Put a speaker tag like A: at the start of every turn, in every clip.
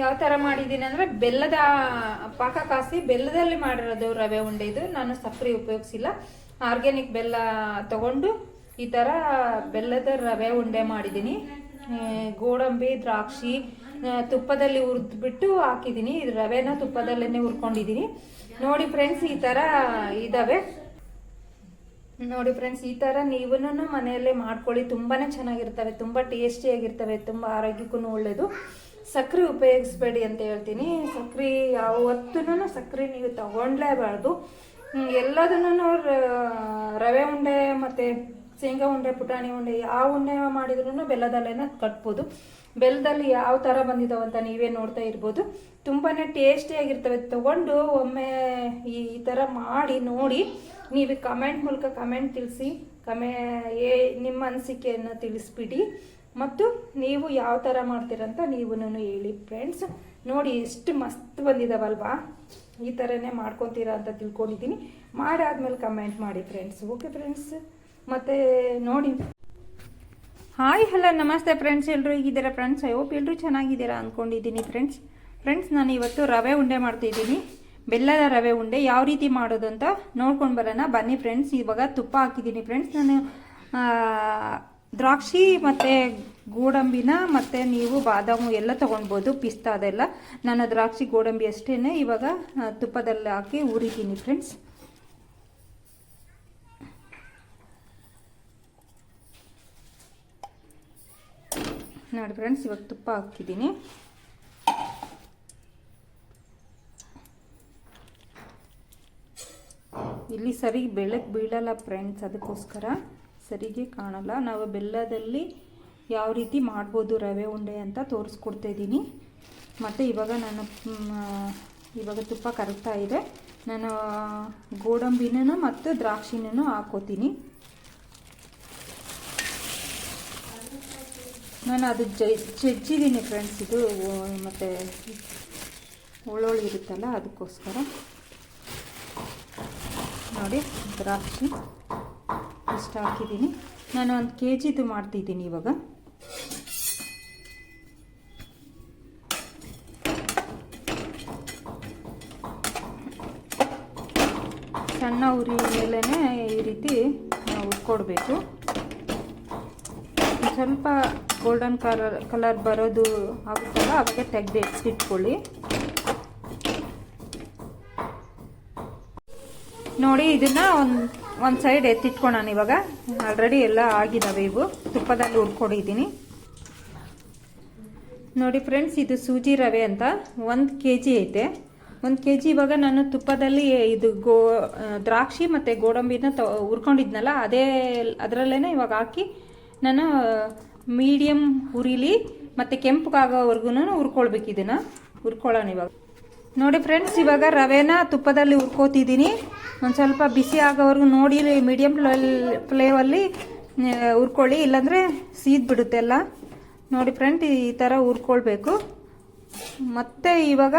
A: ಯಾವ ಥರ ಮಾಡಿದ್ದೀನಿ ಅಂದರೆ ಬೆಲ್ಲದ ಪಾಕ ಕಾಸಿ ಬೆಲ್ಲದಲ್ಲಿ ಮಾಡಿರೋದು ರವೆ ಉಂಡೆ ಇದು. ನಾನು ಸಕ್ಕರೆ ಉಪಯೋಗಿಸಿಲ್ಲ. ಆರ್ಗ್ಯಾನಿಕ್ ಬೆಲ್ಲ ತಗೊಂಡು ಈ ಥರ ಬೆಲ್ಲದ ರವೆ ಉಂಡೆ ಮಾಡಿದ್ದೀನಿ. ಗೋಡಂಬಿ, ದ್ರಾಕ್ಷಿ ತುಪ್ಪದಲ್ಲಿ ಹುರಿದ್ಬಿಟ್ಟು ಹಾಕಿದ್ದೀನಿ. ಇದು ರವೆನ ತುಪ್ಪದಲ್ಲೇ ಹುರ್ಕೊಂಡಿದ್ದೀನಿ. ನೋಡಿ ಫ್ರೆಂಡ್ಸ್ ಈ ಥರ ಇದ್ದಾವೆ ನೋಡಿ ಫ್ರೆಂಡ್ಸ್ ಈ ಥರ ನೀವೂ ಮನೆಯಲ್ಲೇ ಮಾಡ್ಕೊಳ್ಳಿ. ತುಂಬಾ ಚೆನ್ನಾಗಿರ್ತವೆ, ತುಂಬ ಟೇಸ್ಟಿಯಾಗಿರ್ತವೆ ತುಂಬ ಆರೋಗ್ಯಕ್ಕೂ ಒಳ್ಳೆಯದು ಸಕ್ಕರೆ ಉಪಯೋಗಿಸ್ಬೇಡಿ ಅಂತ ಹೇಳ್ತೀನಿ. ಸಕ್ಕರೆ ಯಾವತ್ತೂ ಸಕ್ಕರೆ ನೀವು ತಗೊಂಡ್ಲೇಬಾರ್ದು. ಎಲ್ಲದನ್ನು ರವೆ ಉಂಡೆ ಮತ್ತು ಶೇಂಗಾ ಉಂಡೆ, ಪುಟಾಣಿ ಉಂಡೆ ಯಾವ ಉಂಡೆ ಮಾಡಿದ್ರು ಬೆಲ್ಲದಲ್ಲೇನ ಕಟ್ಬೋದು. ಬೆಲ್ಲದಲ್ಲಿ ಯಾವ ಥರ ಅಂತ ನೀವೇ ನೋಡ್ತಾ ಇರ್ಬೋದು. ತುಂಬಾ ಟೇಸ್ಟಿಯಾಗಿರ್ತವೆ ತಗೊಂಡು ಒಮ್ಮೆ ಈ ಈ ಥರ ಮಾಡಿ ನೋಡಿ. ನೀವು ಕಮೆಂಟ್ ಮೂಲಕ ಕಮೆಂಟ್ ತಿಳಿಸಿ. ಕಮೆ, ಏ, ನಿಮ್ಮ ಅನಿಸಿಕೆಯನ್ನು ತಿಳಿಸ್ಬಿಡಿ. ಮತ್ತು ನೀವು ಯಾವ ಥರ ಮಾಡ್ತೀರಂತ ನೀವು ಹೇಳಿ ಫ್ರೆಂಡ್ಸ್ ನೋಡಿ, ಎಷ್ಟು ಮಸ್ತ್ ಬಂದಿದ್ದಾವಲ್ವಾ ಈ ಥರನೇ ಮಾಡ್ಕೊತೀರಾ ಅಂತ ತಿಳ್ಕೊಂಡಿದ್ದೀನಿ. ಮಾಡಾದ್ಮೇಲೆ ಕಮೆಂಟ್ ಮಾಡಿ ಫ್ರೆಂಡ್ಸ್ ಓಕೆ ಫ್ರೆಂಡ್ಸ್ ಮತ್ತು ನೋಡಿ. ಹಾಯ್ ಹಲೋ ನಮಸ್ತೆ ಫ್ರೆಂಡ್ಸ್ ಎಲ್ಲರೂ ಹೇಗಿದ್ದೀರಾ ಫ್ರೆಂಡ್ಸ್ ಐ ಹೋಪ್ ಎಲ್ಲರೂ ಚೆನ್ನಾಗಿದ್ದೀರಾ ಅಂದ್ಕೊಂಡಿದ್ದೀನಿ ಫ್ರೆಂಡ್ಸ್ ಫ್ರೆಂಡ್ಸ್ ನಾನು ಇವತ್ತು ರವೆ ಉಂಡೆ ಮಾಡ್ತಿದ್ದೀನಿ. ಬೆಲ್ಲದ ರವೆ ಉಂಡೆ ಯಾವ ರೀತಿ ಮಾಡೋದು ಅಂತ ನೋಡ್ಕೊಂಡು ಬರೋಣ. ಬನ್ನಿ ಫ್ರೆಂಡ್ಸ್ ಇವಾಗ ತುಪ್ಪ ಹಾಕಿದ್ದೀನಿ ಫ್ರೆಂಡ್ಸ್ ನಾನು ದ್ರಾಕ್ಷಿ ಮತ್ತು ಗೋಡಂಬಿನ ಮತ್ತು ನೀವು ಬಾದಾಮು ಎಲ್ಲ ತೊಗೊಳ್ಬೋದು ಪಿಸ್ತಾ ಅದೆಲ್ಲ. ನಾನು ದ್ರಾಕ್ಷಿ ಗೋಡಂಬಿ ಅಷ್ಟೇ ಇವಾಗ ತುಪ್ಪದಲ್ಲಿ ಹಾಕಿ ಉರಿತೀನಿ ಫ್ರೆಂಡ್ಸ್ ನೋಡಿ ಫ್ರೆಂಡ್ಸ್ ಇವಾಗ ತುಪ್ಪ ಹಾಕಿದ್ದೀನಿ. ಇಲ್ಲಿ ಸರಿ ಬೆಳಕು ಬೀಳಲ್ಲ ಫ್ರೆಂಡ್ಸ್ ಅದಕ್ಕೋಸ್ಕರ ಸರಿಗೆ ಕಾಣಲ್ಲ. ನಾವು ಬೆಲ್ಲದಲ್ಲಿ ಯಾವ ರೀತಿ ಮಾಡ್ಬೋದು ರವೆ ಉಂಡೆ ಅಂತ ತೋರಿಸ್ಕೊಡ್ತಾ ಇದ್ದೀನಿ. ಮತ್ತು ಇವಾಗ ನಾನು ಇವಾಗ ತುಪ್ಪ ಕರಗ್ತಾ ಇದೆ. ನಾನು ಗೋಡಂಬಿನೂ ಮತ್ತು ದ್ರಾಕ್ಷಿನೂ ಹಾಕೋತೀನಿ. ನಾನು ಅದು ಜಜ್ಜಿದ್ದೀನಿ ಫ್ರೆಂಡ್ಸ್ ಇದು ಮತ್ತು ಒಳ್ಳೊಳ್ಳೆ ಇರುತ್ತಲ್ಲ, ಅದಕ್ಕೋಸ್ಕರ. ನೋಡಿ ದ್ರಾಕ್ಷಿ ಇಷ್ಟು ಹಾಕಿದ್ದೀನಿ. ನಾನು ಒಂದು ಕೆ ಜಿದು ಮಾಡ್ತಿದ್ದೀನಿ ಇವಾಗ. ಸಣ್ಣ ಉರಿ ಮೇಲೇ ಈ ರೀತಿ ಉಟ್ಕೊಡ್ಬೇಕು ಸ್ವಲ್ಪ ಗೋಲ್ಡನ್ ಕಲರ್ ಕಲರ್ ಬರೋದು ಆಗುತ್ತಲ್ಲ ಅವಾಗ ತೆಗ್ದು ಎತ್ತಿಟ್ಕೊಳ್ಳಿ ನೋಡಿ, ಇದನ್ನ ಒಂದು ಒಂದು ಸೈಡ್ ಎತ್ತಿಟ್ಕೊಳ್ಳೋಣ ಇವಾಗ. ಆಲ್ರೆಡಿ ಎಲ್ಲ ಆಗಿದಾವೆ ಇವು. ತುಪ್ಪದಲ್ಲಿ ಹುಡ್ಕೊಂಡಿದ್ದೀನಿ ನೋಡಿ ಫ್ರೆಂಡ್ಸ್ ಇದು ಸೂಜಿ ರವೆ ಅಂತ. ಒಂದು ಕೆ ಜಿ ಐತೆ. ಒಂದು ಕೆ ಜಿ ಇವಾಗ ನಾನು ತುಪ್ಪದಲ್ಲಿ ಇದು ಗೋ ದ್ರಾಕ್ಷಿ ಮತ್ತು ಗೋಡಂಬಿನ ತ, ಹುರ್ಕೊಂಡಿದ್ನಲ್ಲ, ಅದೇ ಅದರಲ್ಲೇ ಇವಾಗ ಹಾಕಿ ನಾನು ಮೀಡಿಯಮ್ ಹುರಿಲಿ ಮತ್ತು ಕೆಂಪಗಾಗೋವರೆಗೂ ಹುರ್ಕೊಳ್ಬೇಕು ಇದನ್ನು. ಹುರ್ಕೊಳ್ಳೋಣ ಇವಾಗ. ನೋಡಿ ಫ್ರೆಂಡ್ಸ್ ಇವಾಗ ರವೆನ ತುಪ್ಪದಲ್ಲಿ ಹುರ್ಕೋತಿದ್ದೀನಿ. ಒಂದು ಸ್ವಲ್ಪ ಬಿಸಿ ಆಗೋವರೆಗೂ ನೋಡಿ ಮೀಡಿಯಮ್ ಫ್ಲೇವಲ್ಲಿ ಹುರ್ಕೊಳ್ಳಿ. ಇಲ್ಲಾಂದರೆ ಸೀದ್ ಬಿಡುತ್ತೆ ಎಲ್ಲ. ನೋಡಿ ಫ್ರೆಂಡ್ ಈ ಥರ ಹುರ್ಕೊಳ್ಬೇಕು. ಮತ್ತೆ ಇವಾಗ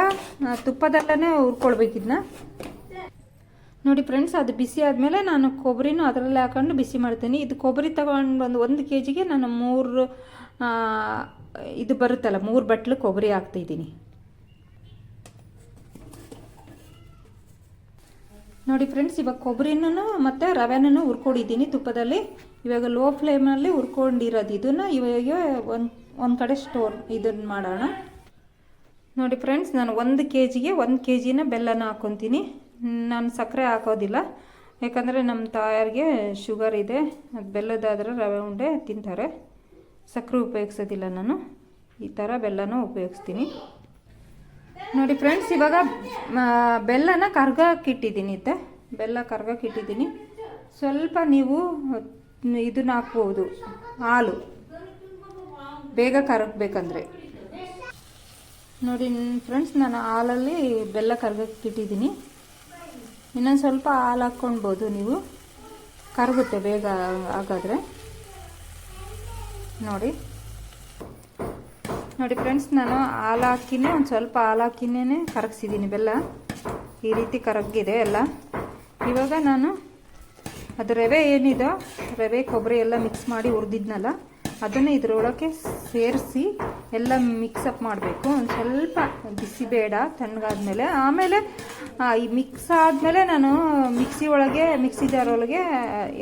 A: ತುಪ್ಪದಲ್ಲೇ ಹುರ್ಕೊಳ್ಬೇಕು ಇದನ್ನ ನೋಡಿ ಫ್ರೆಂಡ್ಸ್ ಅದು ಬಿಸಿ ಆದಮೇಲೆ ನಾನು ಕೊಬ್ಬರಿನೂ ಅದರಲ್ಲೇ ಹಾಕೊಂಡು ಬಿಸಿ ಮಾಡ್ತೀನಿ. ಇದು ಕೊಬ್ಬರಿ ತಗೊಂಡು ಒಂದು ಒಂದು ಕೆ ಜಿಗೆ ನಾನು ಮೂರು ಇದು ಬರುತ್ತಲ್ಲ, ಮೂರು ಬಟ್ಲು ಕೊಬ್ಬರಿ ಹಾಕ್ತಿದ್ದೀನಿ. ನೋಡಿ ಫ್ರೆಂಡ್ಸ್ ಇವಾಗ ಕೊಬ್ಬರಿನೂ ಮತ್ತು ರವೆನೂ ಹುರ್ಕೊಂಡಿದ್ದೀನಿ ತುಪ್ಪದಲ್ಲಿ. ಇವಾಗ ಲೋ ಫ್ಲೇಮಲ್ಲಿ ಹುರ್ಕೊಂಡಿರೋದು ಇದನ್ನು. ಇವಾಗ ಒಂದು ಒಂದು ಕಡೆ ಸ್ಟೋರ್ ಇದನ್ನು ಮಾಡೋಣ. ನೋಡಿ ಫ್ರೆಂಡ್ಸ್ ನಾನು ಒಂದು ಕೆ ಜಿಗೆ ಒಂದು ಕೆ ಜಿನ ಬೆಲ್ಲನ ಹಾಕ್ಕೊತೀನಿ ನಾನು ಸಕ್ಕರೆ ಹಾಕೋದಿಲ್ಲ. ಯಾಕಂದರೆ ನಮ್ಮ ತಾಯಾರಿಗೆ ಶುಗರ್ ಇದೆ. ಅದು ಬೆಲ್ಲದಾದ್ರೆ ರವೆ ಉಂಡೆ ತಿಂತಾರೆ. ಸಕ್ಕರೆ ಉಪಯೋಗಿಸೋದಿಲ್ಲ ನಾನು. ಈ ಥರ ಬೆಲ್ಲನೂ ಉಪಯೋಗಿಸ್ತೀನಿ. ನೋಡಿ ಫ್ರೆಂಡ್ಸ್, ಇವಾಗ ಬೆಲ್ಲನ ಕರ್ಗಕ್ಕಿಟ್ಟಿದ್ದೀನಿ ಬೆಲ್ಲ ಕರ್ಗಕ್ಕಿಟ್ಟಿದ್ದೀನಿ ಸ್ವಲ್ಪ ನೀವು ಇದನ್ನ ಹಾಕ್ಬೋದು. ಹಾಲು. ಬೇಗ ಕರಗಬೇಕಂದ್ರೆ. ನೋಡಿ ಫ್ರೆಂಡ್ಸ್, ನಾನು ಹಾಲಲ್ಲಿ ಬೆಲ್ಲ ಕರ್ಗಕ್ಕಿಟ್ಟಿದ್ದೀನಿ ಇನ್ನೊಂದು ಸ್ವಲ್ಪ ಹಾಲು ಹಾಕ್ಕೊಳ್ಬೋದು ನೀವು. ಕರಗುತ್ತೆ ಬೇಗ ಹಾಗಾದರೆ ನೋಡಿ. ನೋಡಿ ಫ್ರೆಂಡ್ಸ್ ನಾನು ಹಾಲು ಹಾಕಿನೇ ಒಂದು ಸ್ವಲ್ಪ ಹಾಲು ಹಾಕಿನೇ ಕರಗಿಸಿದ್ದೀನಿ ಬೆಲ್ಲ. ಈ ರೀತಿ ಕರಗಿದೆ ಎಲ್ಲ. ಇವಾಗ ನಾನು ಅದು ರವೆ ಏನಿದೋ, ರವೆ, ಕೊಬ್ಬರಿ ಎಲ್ಲ ಮಿಕ್ಸ್ ಮಾಡಿ ಹುರಿದಿದ್ನಲ್ಲ, ಅದನ್ನು ಇದ್ರೊಳಗೆ ಸೇರಿಸಿ ಎಲ್ಲ ಮಿಕ್ಸಪ್ ಮಾಡಬೇಕು. ಒಂದು ಸ್ವಲ್ಪ ಬಿಸಿ ಬೇಡ, ತಣ್ಣಗಾದ್ಮೇಲೆ. ಆಮೇಲೆ ಈ ಮಿಕ್ಸ್ ಆದಮೇಲೆ ನಾನು ಮಿಕ್ಸಿ ಒಳಗೆ ಮಿಕ್ಸಿ ಜಾರೊಳಗೆ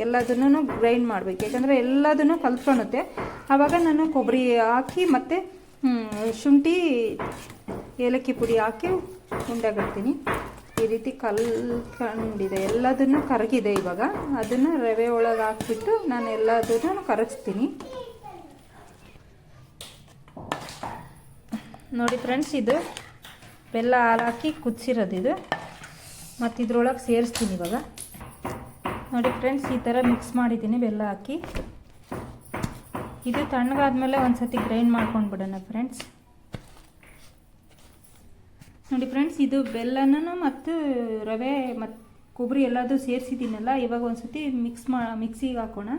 A: ಎಲ್ಲದನ್ನು ಗ್ರೈಂಡ್ ಮಾಡಬೇಕು. ಯಾಕಂದರೆ ಎಲ್ಲದನ್ನು ಕಲ್ತ್ಕೊಳುತ್ತೆ ಆವಾಗ ನಾನು ಕೊಬ್ಬರಿ ಹಾಕಿ ಮತ್ತು ಶುಂಠಿ, ಏಲಕ್ಕಿ ಪುಡಿ ಹಾಕಿ ಉಂಡೆಗಟ್ತೀನಿ ಈ ರೀತಿ ಕಲ್ಕೊಂಡಿದೆ ಎಲ್ಲದನ್ನು ಕರಗಿದೆ ಇವಾಗ. ಅದನ್ನು ರವೆ ಒಳಗೆ ಹಾಕ್ಬಿಟ್ಟು ನಾನು ಎಲ್ಲದನ್ನು ಕರಗಿಸ್ತೀನಿ ನೋಡಿ ಫ್ರೆಂಡ್ಸ್, ಇದು ಬೆಲ್ಲ ಹಾಲು ಹಾಕಿ ಕುದಿಸಿರೋದು ಇದು. ಮತ್ತು ಇದ್ರೊಳಗೆ ಸೇರಿಸ್ತೀನಿ ಇವಾಗ. ನೋಡಿ ಫ್ರೆಂಡ್ಸ್, ಈ ಥರ ಮಿಕ್ಸ್ ಮಾಡಿದ್ದೀನಿ ಬೆಲ್ಲ ಹಾಕಿ. ಇದು ತಣ್ಣಗಾದ್ಮೇಲೆ ಒಂದು ಸತಿ ಗ್ರೈಂಡ್ ಮಾಡ್ಕೊಂಡು ಬಿಡೋಣ ಫ್ರೆಂಡ್ಸ್ ನೋಡಿ ಫ್ರೆಂಡ್ಸ್ ಇದು ಬೆಲ್ಲನೂ ಮತ್ತು ರವೆ ಮತ್ತು ಕೊಬ್ಬರಿ ಎಲ್ಲದೂ ಸೇರಿಸಿದ್ದೀನಲ್ಲ, ಇವಾಗ ಒಂದು ಸತಿ ಮಿಕ್ಸ್ ಮಾ ಮಿಕ್ಸಿಗೆ ಹಾಕೋಣ.